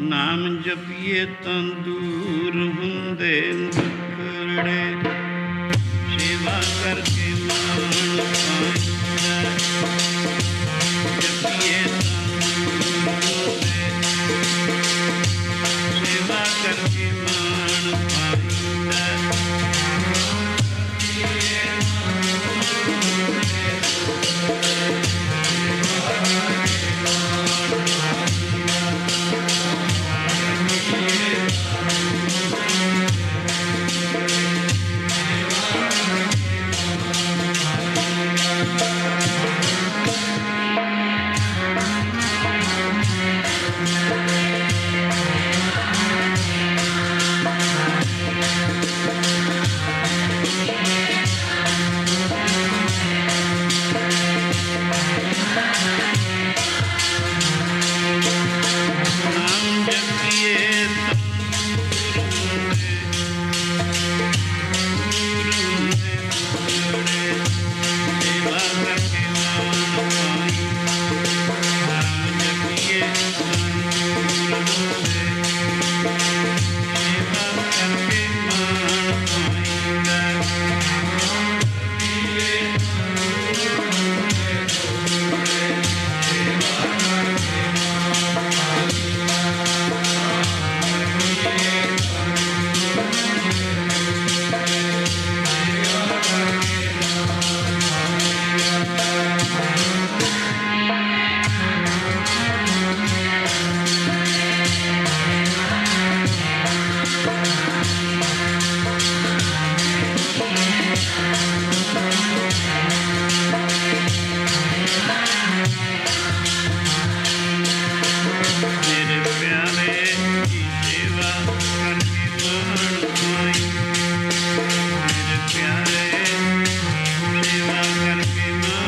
ਨਾਮ ਜਪੀਏ ਤਾਂ ਦੂਰ ਹੁੰਦੇ ਦੁਖੜੇ ਸੇਵਾ ਕਰਕੇ